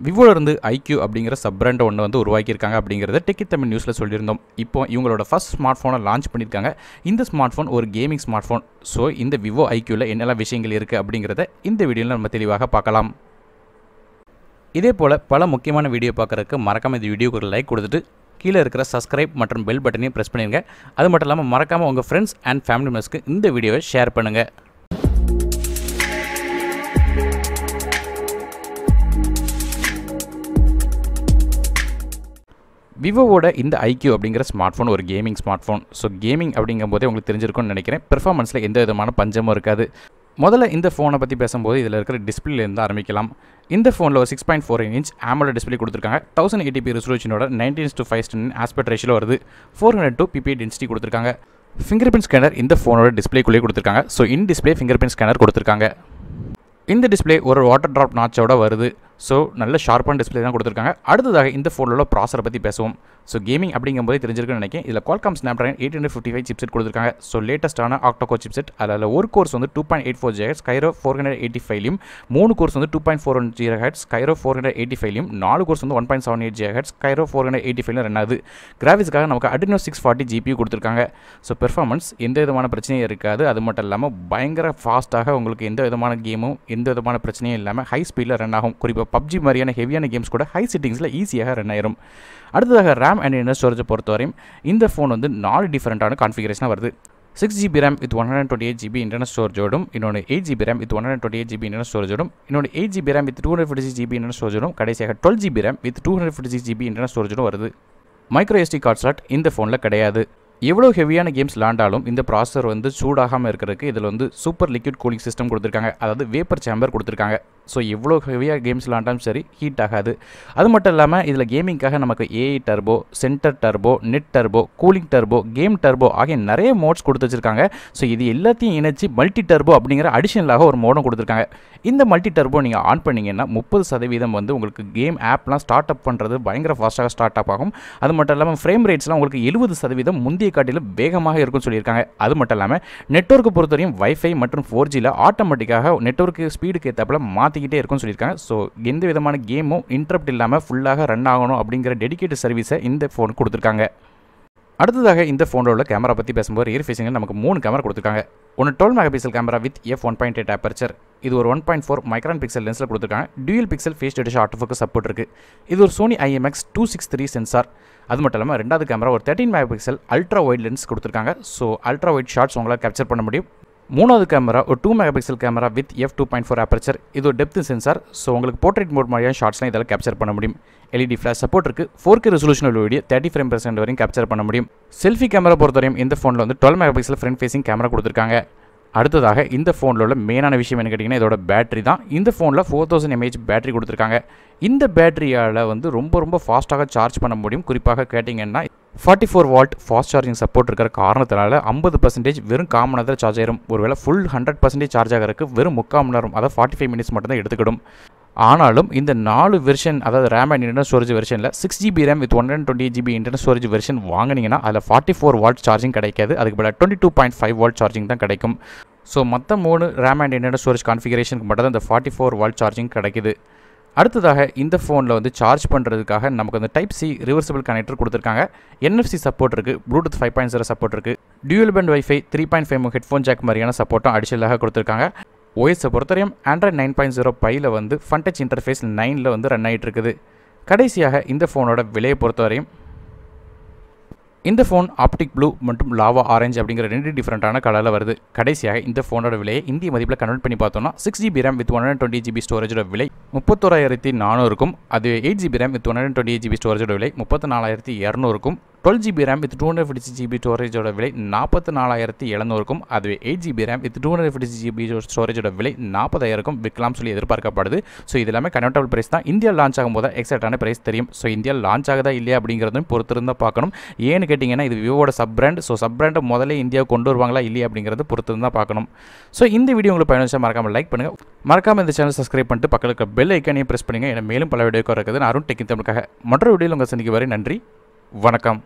விவோலேருந்து IQ அப்படிங்கிற sub பிராண்டை ஒன்று வந்து உருவாக்கியிருக்காங்க அப்படிங்கிறத டெக்கி தமிழ் நியூஸில் சொல்லியிருந்தோம். இப்போ இவங்களோட ஃபஸ்ட் ஸ்மார்ட் ஃபோனை லான்ச் பண்ணியிருக்காங்க. இந்த ஸ்மார்ட் ஃபோன் ஒரு கேமிங் ஸ்மார்ட் ஃபோன் ஸோ இந்த விவோ ஐக்யூவில் என்னெல்லாம் விஷயங்கள் இருக்குது அப்படிங்கிறத இந்த வீடியோவில் நம்ம தெளிவாக பார்க்கலாம். இதே போல் பல முக்கியமான வீடியோ பார்க்குறதுக்கு மறக்காமல் இந்த வீடியோக்கு ஒரு லைக் கொடுத்துட்டு கீழே இருக்கிற சப்ஸ்கிரைப் மற்றும் பெல் பட்டனையும் ப்ரெஸ் பண்ணிடுங்க அது மட்டும் இல்லாமல் மறக்காமல் உங்கள் ஃப்ரெண்ட்ஸ் அண்ட் ஃபேமிலி மெம்பர்ஸ்க்கு இந்த வீடியோவை ஷேர் பண்ணுங்கள் விவோவோட இந்த ஐக்யூ அப்படிங்கிற ஸ்மார்ட் ஃபோன் ஒரு gaming smart phone so gaming அப்படிங்கும்போதே உங்களுக்கு தெரிஞ்சிருக்கும்னு நினைக்கிறேன். பெர்ஃபார்மன்ஸில் எந்த விதமான பஞ்சமும் இருக்காது. முதல்ல இந்த ஃபோனை பற்றி பேசும்போது இதில் இருக்கிற டிஸ்பிளேலேருந்து ஆரம்பிக்கலாம். இந்த ஃபோனில் ஒரு six point four inch ஆமோட display கொடுத்துருக்காங்க. தௌசண்ட் எயிட்டிபி ரெசல்யூஷனோட நைன்டீன் டு ஃபைவ் ஸ்டன் ஆஸ்பெக்ட் ரேஷியில் வருது. Four hundred two PPI density கொடுத்துருக்காங்க. ஃபிங்கர் பிரிண்ட் ஸ்கேனர் இந்த ஃபோனோட டிஸ்பிளேக்குள்ளே கொடுத்துருக்காங்க. So in display finger print scanner கொடுத்துருக்காங்க. இந்த டிஸ்பிளே ஒரு வாட்டர் ட்ராப் நாச்சோட வருது. ஸோ நல்ல ஷார்ப்பான டிஸ்பிளே தான் கொடுத்துருக்காங்க. அடுத்ததாக இந்த ஃபோனில் ப்ராசரை பற்றி பேசுவோம். ஸோ கேமிங் அப்படிங்கும்போது தெரிஞ்சிருக்குன்னு நினைக்கிறேன். இதில் Qualcomm Snapdragon eight hundred fifty five chipset கொடுத்துருக்காங்க ஸோ லேட்டஸ்ட்டான ஆக்டோகோ சிப்செட் அதில் ஒரு கோர்ஸ் வந்து டூ பாயிண்ட் எயிட் ஃபோர் ஜிஹெட் கைரோ ஃபோர் ஹண்ட்ரட் எயிட்டி ஃபைவ்லையும் மூணு கோர்ஸ் வந்து two point four one zero hertz Kryo four hundred eighty ஃபைவ்லையும் நாலு கோர்ஸ் வந்து one point seven eight ஜிஹெட் Kryo Kryo four hundred eighty ஃபைவ்ல ரெண்டாவது கிராஃபிக்ஸ்க்காக நமக்கு அடினோ சிக்ஸ் ஃபார்ட்டி ஜிபி கொடுத்துருக்காங்க. ஸோ பெர்ஃபார்மன்ஸ் எந்த விதமான பிரச்சனையும் இருக்காது. அது மட்டும் இல்லாமல் பயங்கர ஃபாஸ்ட்டாக உங்களுக்கு எந்த விதமான கேமும் எந்த விதமான பிரச்சனையும் இல்லாமல் ஹை ஸ்பீடில் ரன் ஆகும். குறிப்பாக பப்ஜி மாதிரியான ஹெவியான கேம்ஸ் கூட ஹை செட்டிங்ஸில் ஈஸியாக ரன் ஆயிரும். அடுத்ததாக ரேம் அண்ட் இன்னர் ஸ்டோரேஜை பொறுத்தவரையும் இந்த ஃபோன் வந்து நாலு டிஃப்ரெண்ட்டான கான்ஃபிகரேஷனாக வருது. Six GB RAM with one hundred twenty eight GB internal ஸ்டோரேஜோடும் இன்னொன்று eight GB RAM with one hundred twenty eight GB internal ஸ்டோரேஜோடும் இன்னொன்று eight GB RAM with two hundred fifty six GB internal ஸ்டோரேஜோடும் கடைசியாக twelve GB RAM with two hundred fifty six GB internal ஸ்டோரேஜோடும் வருது. Micro ST card slot இந்த ஃபோனில் கிடையாது. எவ்வளோ ஹெவியான games விளாண்டாலும் இந்த processor வந்து சூடாகாமல் இருக்கிறதுக்கு இதில் வந்து சூப்பர் லிக்விட் கூலிங் சிஸ்டம் கொடுத்துருக்காங்க. அதாவது வேப்பர் சேம்பர் கொடுத்துருக்காங்க. ஸோ எவ்வளோ ஹெவியாக கேம்ஸ் விளாண்டாலும் சரி ஹீட் ஆகாது. அது மட்டும் இல்லாமல் இதில் கேமிங்காக நமக்கு AI turbo centre turbo net turbo cooling turbo game turbo ஆகிய நிறைய மோட்ஸ் கொடுத்து வச்சிருக்காங்க. ஸோ இது எல்லாத்தையும் இணைச்சி மல்டி டர்போ அப்படிங்கிற அடிஷனலாக ஒரு மோடம் கொடுத்துருக்காங்க. இந்த மல்டி டர்போ நீங்கள் ஆன் பண்ணிங்கன்னா முப்பது சதவீதம் வந்து உங்களுக்கு கேம் ஆப்லாம் ஸ்டார்ட் அப் பண்ணுறது பயங்கர ஃபாஸ்ட்டாக ஸ்டார்ட் அப் ஆகும். அது மட்டும் இல்லாமல் ஃப்ரேம் ரேட்ஸ்லாம் உங்களுக்கு எழுபது சதவீதம் முந்தைய காட்டிலும் வேகமாக இருக்கும்னு சொல்லியிருக்காங்க. அது மட்டும் இல்லாமல் நெட்ஒர்க்கு பொறுத்தவரையும் வைஃபை மற்றும் ஃபோர் ஜியில் ஆட்டோமேட்டிக்காக நெட்ஒர்க்கு ஸ்பீடுக்கு ஏற்றப்பல மாற்றிக்கிட்டே இருக்கும்னு சொல்லியிருக்காங்க. ஸோ எந்த விதமான கேமும் இன்டரப்ட் இல்லாமல் ஃபுல்லாக ரன் ஆகணும் அப்படிங்கிற டெடிக்கேட் சர்வீஸை இந்த ஃபோன் கொடுத்துருக்காங்க. அடுத்ததாக இந்த ஃபோனில் உள்ள கேமரா பற்றி பேசும்போது ரியர் ஃபேஸிங்கில் நமக்கு மூணு கேமரா கொடுத்துருக்காங்க. ஒன்று twelve mega pixel camera with F one point eight aperture இது ஒரு one point four micron pixel லென்ஸில் கொடுத்துருக்காங்க. Dual pixel face detection autofocus support இருக்குது இது ஒரு Sony IMX two six three sensor அது மட்டும் இல்லாமல் ரெண்டாவது கேமரா ஒரு thirteen mega pixel ultra wide lens கொடுத்துருக்காங்க. ஸோ அல்ட்ரா ஒயிட் ஷார்ட்ஸ் உங்களால் கேப்சர் பண்ண முடியும். மூணாவது கேமரா ஒரு two mega pixel camera with F two point four aperture இது ஒரு டெப்த் சென்சார் ஸோ உங்களுக்கு போர்ட்ரேட் மோட் மாதிரியான ஷார்ட்ஸ்லாம் இதில் கேப்சர் பண்ண முடியும். எல்இடி ஃப்ளாஷ் சப்போர்ட் இருக்குது ஃபோர் கே ரெசல்யூஷன் உள்ள video thirty frame per second வரையும் கேப்சர் பண்ண முடியும். செல்ஃபி கேமரா பொறுத்தவரையும் இந்த ஃபோனில் வந்து twelve mega pixel front facing camera கொடுத்துருக்காங்க. அடுத்ததாக இந்த ஃபோனில் உள்ள மெயினான விஷயம் என்ன கேட்டிங்கன்னா இதோட பேட்டரி தான். இந்த ஃபோனில் ஃபோர் தௌசண்ட் எம்ஏஹெச் பேட்டரி கொடுத்துருக்காங்க. இந்த பேட்டரியால் வந்து ரொம்ப ரொம்ப ஃபாஸ்ட்டாக சார்ஜ் பண்ண முடியும். குறிப்பாக கேட்டிங்கன்னா forty four volt fast charging support இருக்கிற காரணத்தினால ஐம்பது பர்சன்டேஜ் வெறும் காமன் நேரத்தில் சார்ஜ் ஆயிரும். ஒருவேளை ஃபுல் ஹண்ட்ரட் பர்சன்டேஜ் சார்ஜ் ஆகிறதுக்கு வெறும் முக்கால் மணி நேரம் அதாவது ஃபார்ட்டி ஃபைவ் மினிட்ஸ் மட்டும் தான் எடுத்துக்கிடும். ஆனாலும் இந்த நாலு வெர்ஷன் அதாவது RAM and internal storage வெர்ஷனில் six GB RAM with one hundred twenty GB internal storage version வாங்கினீங்கன்னா அதில் ஃபார்ட்டி ஃபோர் வால்ட் சார்ஜிங் கிடைக்காது. அதுக்கு பதிலாக twenty two point five volt charging தான் கிடைக்கும். ஸோ மற்ற மூணு ரேம் அண்ட் இன்டர்னல் ஸ்டோரேஜ் கான்ஃபிகரேஷனுக்கு மட்டும் தான் இந்த ஃபார்ட்டி ஃபோர் வால்ட் சார்ஜிங் கிடைக்குது. அடுத்ததாக இந்த ஃபோனில் வந்து சார்ஜ் பண்ணுறதுக்காக நமக்கு அந்த டைப் சி ரிவர்சபிள் கனெக்டர் கொடுத்துருக்காங்க. என்எஃப்சி சப்போர்ட் இருக்குது bluetooth five point zero support இருக்குது dual band wifi three point five headphone jack மாதிரியான சப்போர்ட்டும் அடிஷனலாக கொடுத்துருக்காங்க. ஓஎஸை பொறுத்தவரையும் ஆண்ட்ராய்ட் நைன் பாயிண்ட் ஜீரோ பையில் வந்து ஃபன்டச் இன்டர்ஃபேஸ் நைனில் வந்து ரன் ஆகிட்டு இருக்குது கடைசியாக இந்த ஃபோனோட விலையை பொறுத்தவரையும் இந்த ஃபோன் ஆப்டிக் ப்ளூ மற்றும் லாவா ஆரஞ்சு அப்படிங்கிற ரெண்டு டிஃப்ரெண்ட்டான கலரில் வருது. கடைசியாக இந்த ஃபோனோட விலையை இந்திய மதிப்பில் கன்வெர்ட் பண்ணி பார்த்தோம்னா six GB RAM with one hundred twenty GB ஸ்டோரேஜோட விலை முப்பத்தோராயிரத்தி நானூறுக்கும் அது eight GB RAM with one hundred twenty GB ஸ்டோரேஜோட விலை முப்பத்தி நாலாயிரத்தி இரநூறுக்கும் twelve GB RAM with two hundred fifty GB ஸ்டோரேஜோட விலை நாற்பத்தி நாலாயிரத்தி எழுநூறுக்கும் அதுவே eight GB RAM with two hundred fifty GB ஸ்டோரேஜோட விலை நாற்பதாயிரக்கும் விற்கலாம் சொல்லி எதிர்பார்க்கப்படுது. ஸோ இது எல்லாமே கன்வெர்டபிள் பிரைஸ் தான். இந்தியா லான்ச் ஆகும்போது எக்ஸாக்டான பிரைஸ் தெரியும். ஸோ இந்தியா லான்ச் ஆகுதா இல்லையா அப்படிங்கிறதும் பொறுத்திருந்தால் பார்க்கணும். ஏன்னு கேட்டிங்கன்னா இது விவோட சப் பிராண்ட் ஸோ சப் பிராண்டை முதல்ல இந்தியா கொண்டு வருவாங்களா இல்லையா அப்படிங்கிறது பொறுத்திருந்தால் பார்க்கணும். ஸோ இந்த வீடியோ உங்களுக்கு பயணிச்சா மறக்காமல் லைக் பண்ணுங்கள் மறக்காமல் இந்த சேனல் சப்ஸ்கிரைப் பண்ணிட்டு பக்கத்தில் பெல் ஐக்கானையும் ப்ரெஸ் பண்ணுங்கள் ஏன்னா மேலும் பல வீடியோக்காக இருக்குது. நான் அருண் டெக்கின் தமிழுக்காக. மற்றொரு வீடியோவில் உங்கள் சந்திக்கு வரை நன்றி. வணக்கம்.